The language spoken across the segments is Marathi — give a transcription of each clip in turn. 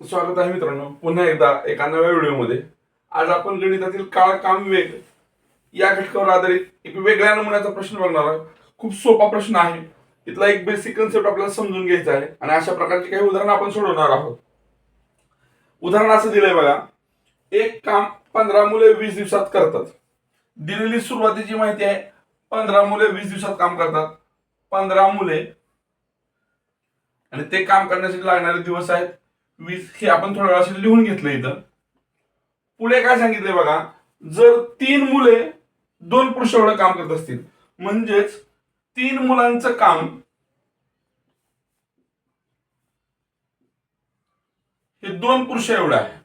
स्वागत आहे मित्रांनो. पुन्हा एकदा एका नव्या व्हिडिओमध्ये. आज आपण गणितातील काळ काम वेग या घटकावर आधारित एक वेगळ्या नमुन्याचा प्रश्न बघणार आहोत. खूप सोपा प्रश्न आहे. इथला एक बेसिक कन्सेप्ट आपल्याला समजून घ्यायचा आहे आणि अशा प्रकारची काही उदाहरणं आपण सोडवणार आहोत. उदाहरण असं दिलंय बघा. एक काम पंधरा मुले वीस दिवसात करतात. दिलेली सुरुवातीची माहिती आहे पंधरा मुले वीस दिवसात काम करतात. पंधरा मुले आणि ते काम करण्यासाठी लागणारे दिवस आहेत वीस हे आपण थोड्या वेळासाठी लिहून घेतलं इथं. पुढे काय सांगितलंय बघा जर तीन मुले दोन पुरुष एवढं काम करत असतील म्हणजेच तीन मुलांचं काम हे दोन पुरुष एवढं आहे.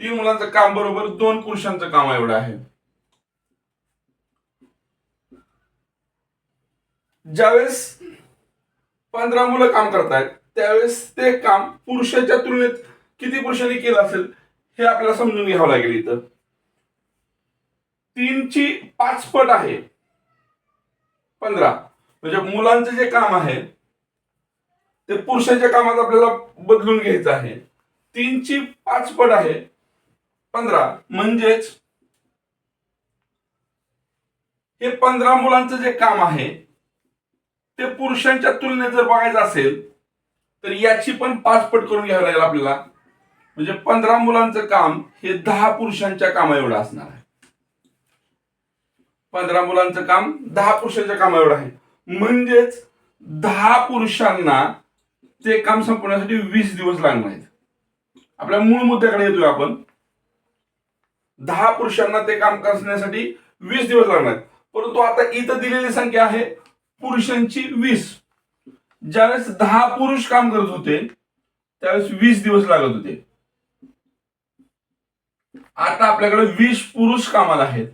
तीन मुलांचं काम बरोबर दोन पुरुषांचं काम एवढं आहे. ज्यावेळेस पंधरा मुलं काम करतायत त्यावेळेस ते काम पुरुषाच्या तुलनेत किती पुरुषांनी केलं असेल हे आपल्याला समजून घ्यावं लागेल इथं. तीनची पाच पट आहे. पंधरा. म्हणजे मुलांचं जे काम आहे ते पुरुषाच्या कामात आपल्याला बदलून घ्यायचं आहे. तीनची पाच पट आहे. पंधरा. म्हणजेच हे पंधरा मुलांचं जे काम आहे ते पुरुषांच्या तुलनेत जर बघायचं असेल तर याची पण पाच पट करून घ्यावी लागेल आपल्याला. म्हणजे पंधरा मुलांचं काम हे दहा पुरुषांच्या कामा एवढं असणार आहे. पंधरा मुलांचं काम दहा पुरुषांच्या कामा एवढं आहे. म्हणजेच दहा पुरुषांना ते काम संपवण्यासाठी वीस दिवस लागणार आहेत. आपल्या मूळ मुद्द्याकडे येतोय आपण. दहा पुरुषांना ते काम करण्यासाठी वीस दिवस लागणार आहेत. परंतु आता इथं दिलेली संख्या आहे पुरुषांची वीस. ज्यावेळेस दहा पुरुष काम करत होते त्यावेळेस वीस दिवस लागत होते. आता आपल्याकडे वीस पुरुष कामाला आहेत.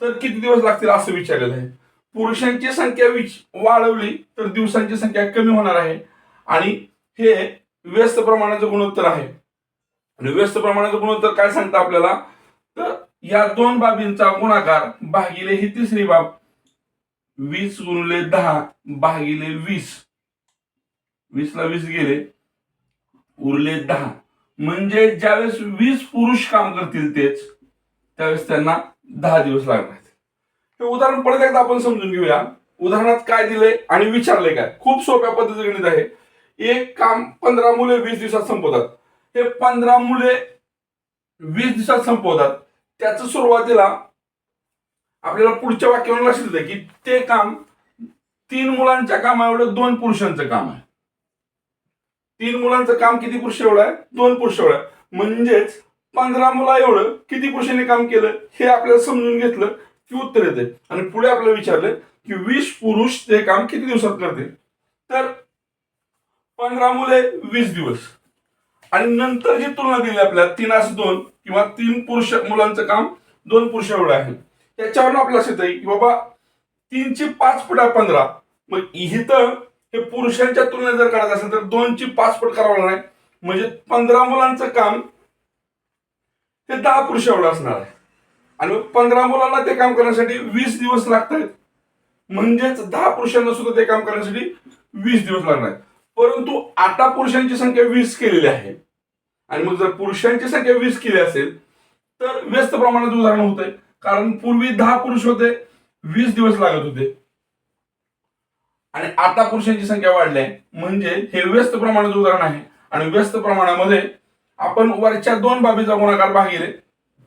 तर किती दिवस लागतील असं विचारलेलं आहे. पुरुषांची संख्या विच वाढवली तर दिवसांची संख्या कमी होणार आहे. आणि हे व्यस्त प्रमाणाचं गुणोत्तर आहे. आणि व्यस्त प्रमाणाचं गुणोत्तर काय सांगतं आपल्याला? तर या दोन बाबींचा गुणाकार भागिले ही तिसरी बाब. वीस गुणले दहा भागिले वीस. वीसला वीस गेले उरले दहा. म्हणजे ज्यावेळेस वीस पुरुष काम करतील तेच त्यावेळेस त्यांना दहा दिवस लागणार हे उदाहरण परत एकदा आपण समजून घेऊया. उदाहरणात काय दिलंय आणि विचारले काय? खूप सोप्या पद्धतीचं गणित आहे. एक काम पंधरा मुले वीस दिवसात संपवतात. हे पंधरा मुले वीस दिवसात संपवतात. त्याच सुरुवातीला आपल्याला पुढच्या वाक्यावर लक्षात येतं की ते काम तीन मुलांच्या कामा एवढं दोन पुरुषांचं काम आहे. तीन मुलांचं काम किती पुरुष एवढं आहे? दोन पुरुष एवढं आहे. म्हणजेच पंधरा मुला एवढं किती पुरुषांनी काम केलं? हे आपल्याला समजून घेतलं की उत्तर येते. आणि पुढे आपल्याला विचारलं की वीस पुरुष ते काम किती दिवसात करते तर पंधरा मुले वीस दिवस. आणि नंतर जी तुलना दिली आपल्याला असं दोन किंवा तीन पुरुष मुलांचं काम दोन पुरुष एवढं आहे. त्याच्यावरून आपल्याला लक्षात येईल की बाबा तीनची पाच पट आहे पंधरा. मग इथं हे पुरुषांच्या तुलनेत जर करायचं असेल तर दोनची पाच पट करावं लागणार आहे. म्हणजे पंधरा मुलांचं काम हे दहा पुरुष एवढं असणार आहे. आणि मग पंधरा मुलांना ते काम करण्यासाठी वीस दिवस लागत आहेत म्हणजेच दहा पुरुषांना सुद्धा ते काम करण्यासाठी वीस दिवस लागणार आहेत. परंतु आता पुरुषांची संख्या वीस केलेली आहे. आणि मग जर पुरुषांची संख्या वीस केली असेल तर व्यस्त प्रमाणात उदाहरण होत आहे कारण पूर्वी दहा पुरुष होते वीस दिवस लागत होते. आणि आता पुरुषांची संख्या वाढली आहे. म्हणजे हे व्यस्त प्रमाणाचं उदाहरण आहे. आणि व्यस्त प्रमाणामध्ये आपण वरच्या दोन बाबीचा गुणाकार भागिले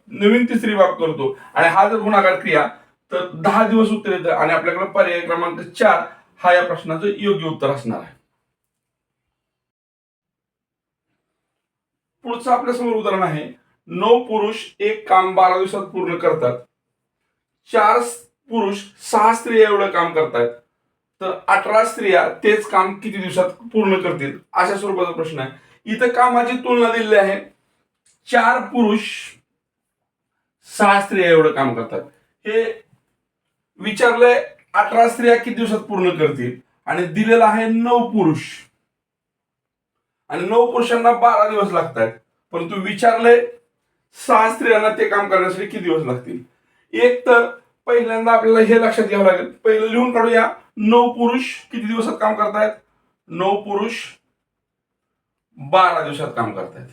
नवीन तिसरी बाब करतो. आणि हा जर गुणाकार क्रिया तर दहा दिवस उत्तर येतं आणि आपल्याकडे पर्याय क्रमांक चार हा या प्रश्नाचं योग्य उत्तर असणार आहे. पुढचं आपल्यासमोर उदाहरण आहे. नऊ पुरुष एक काम बारा दिवसात पूर्ण करतात. चार पुरुष सहा स्त्रिया एवढं काम करतात तर अठरा स्त्रिया तेच काम किती दिवसात पूर्ण करतील? अशा स्वरूपाचा प्रश्न आहे. इथं कामाची तुलना दिलेली आहे. चार पुरुष सहा स्त्रिया एवढं काम करतात. हे विचारलंय अठरा स्त्रिया किती दिवसात पूर्ण करतील? आणि दिलेलं आहे नऊ पुरुष. आणि नऊ पुरुषांना बारा दिवस लागतात. परंतु विचारलंय सहा स्त्रियांना ते काम करण्यासाठी किती दिवस लागतील? एक तर पहिल्यांदा आपल्याला हे लक्षात घ्यावं लागेल. पहिलं लिहून काढूया. नऊ पुरुष किती दिवसात काम करतायत? नऊ पुरुष बारा दिवसात काम करतायत.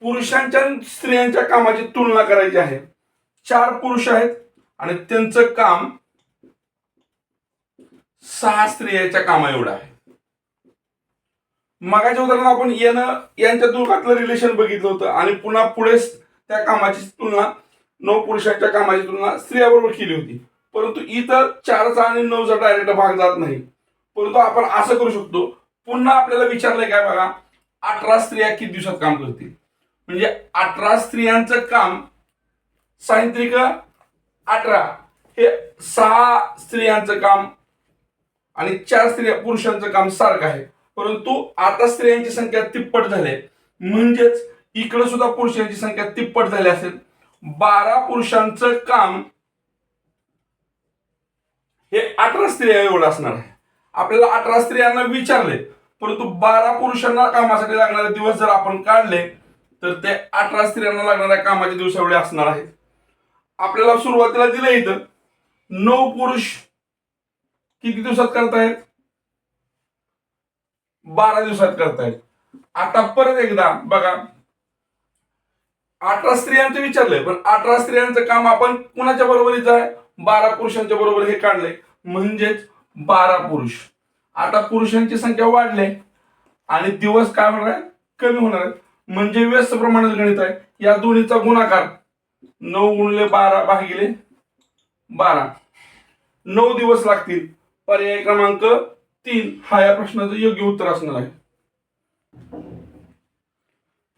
पुरुषांच्या स्त्रियांच्या कामाची तुलना करायची आहे. चार पुरुष आहेत आणि त्यांचं काम सहा स्त्रियांच्या कामा एवढं आहे. मगाच्या उदाहरणात आपण यानं यांच्या दोघातलं रिलेशन बघितलं होतं आणि पुन्हा पुढे त्या कामाची तुलना नऊ पुरुषांच्या कामाची तुलना स्त्रियाबरोबर केली होती. परंतु इतर चारचा आणि नऊचा डायरेक्ट भाग जात नाही परंतु आपण असं करू शकतो पुन्हा आपल्याला विचारलंय काय बघा अठरा स्त्रिया किती दिवसात काम करतील? म्हणजे अठरा स्त्रियांचं काम सायंत्रिक अठरा हे सहा स्त्रियांचं काम आणि चार स्त्रिया पुरुषांचं काम सारखं आहे. परंतु आता स्त्रियांची संख्या तिप्पट झाली म्हणजेच इकडे सुद्धा पुरुषांची संख्या तिप्पट झाली असेल. बारा पुरुषांचं काम हे अठरा स्त्रिया एवढं असणार आहे. आपल्याला अठरा स्त्रियांना विचारले परंतु बारा पुरुषांना कामासाठी लागणारे दिवस जर आपण काढले तर ते अठरा स्त्रियांना लागणाऱ्या कामाचे दिवस एवढे असणार आहेत. आपल्याला सुरुवातीला दिलं इथं नऊ पुरुष किती दिवसात करतायत? बारा दिवसात करतायत. आता परत एकदा बघा अठरा स्त्रियांचं विचारलंय पण अठरा स्त्रियांचं काम आपण कुणाच्या बरोबरीच आहे? बारा पुरुषांच्या बरोबर हे काढलंय. म्हणजेच बारा पुरुष. आता पुरुषांची संख्या वाढली आणि दिवस काय होणार आहे? कमी होणार आहे. म्हणजे व्यस्त प्रमाणात गणित आहे. या दोन्हीचा गुणाकार नऊ गुणले बारा भागिले बारा. नऊ दिवस लागतील. पर्याय क्रमांक तीन. हा या प्रश्नाचं योग्य उत्तर असणार आहे.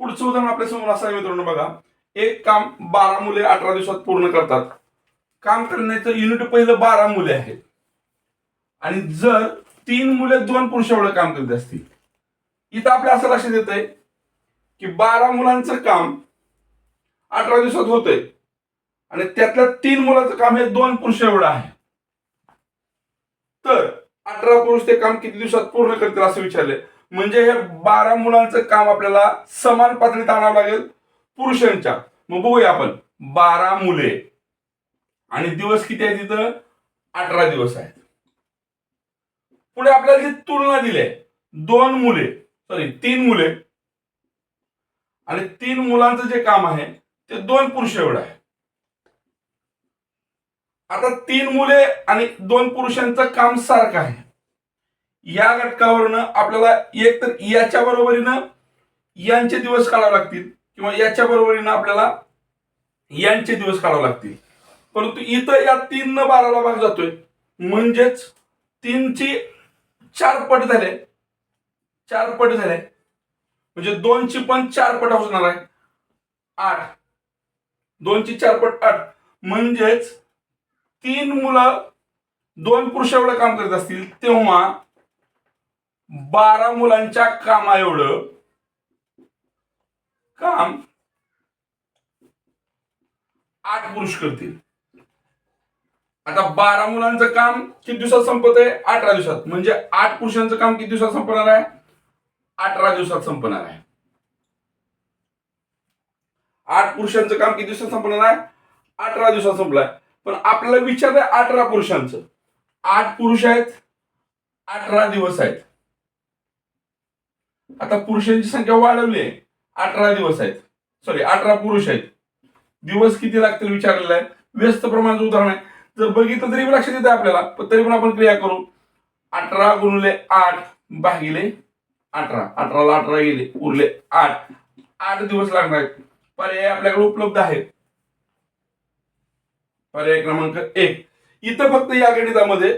पुढचं उदाहरण आपल्यासमोर असं आहे मित्रांनो बघा. एक काम बारा मुले अठरा दिवसात पूर्ण करतात. काम करण्याचं युनिट पहिलं बारा मुले आहेत. आणि जर तीन मुले दोन पुरुष एवढं काम करीत असतील इथं आपल्या असं लक्षात येत आहे की बारा मुलांचं काम अठरा दिवसात होतंय. आणि त्यातल्या तीन मुलाचं काम हे दोन पुरुष एवढं आहे. तर अठरा पुरुष ते काम किती दिवसात पूर्ण करतील असं विचारले म्हणजे हे बारा मुलांचं काम आपल्याला समान पातळीत आणावं लागेल पुरुषांच्या. मग बघूया आपण. बारा मुले. आणि दिवस किती आहेत तिथं? अठरा दिवस आहेत. पुढे आपल्याला जी तुलना दिली आहे दोन मुले सॉरी तीन मुले. आणि तीन मुलांचं जे काम आहे ते दोन पुरुष एवढं आहे. आता तीन मुले आणि दोन पुरुषांचं काम सारखं आहे. या घटकावरनं आपल्याला एक तर याच्या बरोबरीनं यांचे दिवस काढावे लागतील किंवा याच्या बरोबरीनं आपल्याला यांचे दिवस काढावे लागतील. परंतु इथं या तीन न बाराला भाग जातोय. म्हणजेच तीनची चार पट झाले. चार पट झाले. म्हणजे दोनची पण चार पट असणार आहे. आठ. दोनची चार पट आठ. म्हणजेच तीन मुलं दोन पुरुष एवढं काम करत असतील तेव्हा बारा मुलांच्या कामा एवढं. काम आठ पुरुष करतील. आता बारा मुलांचं काम किती दिवसात संपत आहे अठरा दिवसात. म्हणजे आठ पुरुषांचं काम किती दिवसात संपणार आहे? अठरा दिवसात संपणार आहे. आठ पुरुषांचं काम किती दिवसात संपणार आहे? अठरा दिवसात संपलाय. पण आपल्याला आहे अठरा पुरुषांचं. आठ पुरुष आहेत अठरा दिवस आहेत. आता पुरुषांची संख्या वाढवली आहे. अठरा दिवस आहेत. सॉरी अठरा पुरुष आहेत. दिवस किती लागतील विचारलेलं आहे. व्यस्त प्रमाणाचं उदाहरण आहे. जर बघितलं तरी लक्षात येतं आपल्याला पण तरी पण आपण क्रिया करू. अठरा गुणले आठ भागिले अठरा. अठराला अठरा गेले उरले आठ. आठ दिवस लागणार आहेत. पर्याय आपल्याकडे उपलब्ध आहेत पर्याय क्रमांक एक. इथं फक्त या गणितामध्ये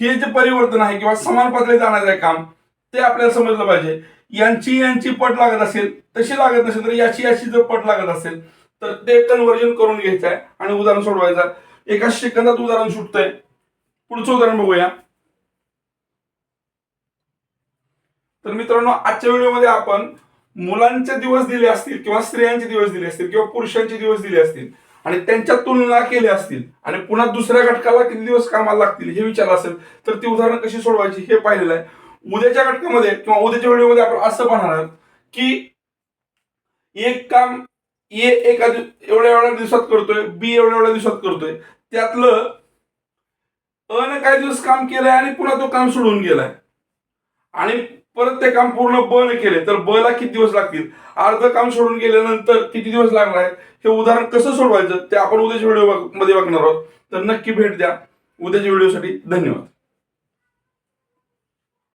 हे जे परिवर्तन आहे किंवा समान पातळी आणायचं आहे काम ते आपल्याला समजलं पाहिजे. यांची यांची पट लागत असेल तशी लागत नसेल तर याची याची जर पट लागत असेल तर ते कन्व्हर्जन करून घ्यायचं आहे आणि उदाहरण सोडवायचं एका सेकंदात उदाहरण सुटतंय. पुढचं उदाहरण बघूया. तर मित्रांनो आजच्या व्हिडिओमध्ये आपण मुलांचे दिवस दिले असतील किंवा स्त्रियांचे दिवस दिले असतील किंवा पुरुषांचे दिवस दिले असतील आणि त्यांच्या तुलना केल्या असतील आणि पुन्हा दुसऱ्या घटकाला किती दिवस कामाला लागतील हे विचारलं असेल तर ती उदाहरणं कशी सोडवायची हे पाहिलेलं आहे. उद्याच्या घटकामध्ये किंवा उद्याच्या व्हिडिओमध्ये आपण असं पाहणार आहोत की एक काम ए एका एवढ्या एवढ्या दिवसात करतोय बी एवढ्या एवढ्या दिवसात करतोय. त्यातलं अन काही दिवस काम केलंय आणि पुन्हा तो काम सोडून गेलाय. आणि परत ते काम पूर्ण ब न केले तर ब ला किती दिवस लागतील? अर्ध काम सोडून गेल्यानंतर किती दिवस लागणार आहेत हे उदाहरण कसं सोडवायचं ते आपण उद्याच्या व्हिडिओमध्ये बघणार आहोत. तर नक्की भेट द्या. उद्याच्या व्हिडिओसाठी धन्यवाद.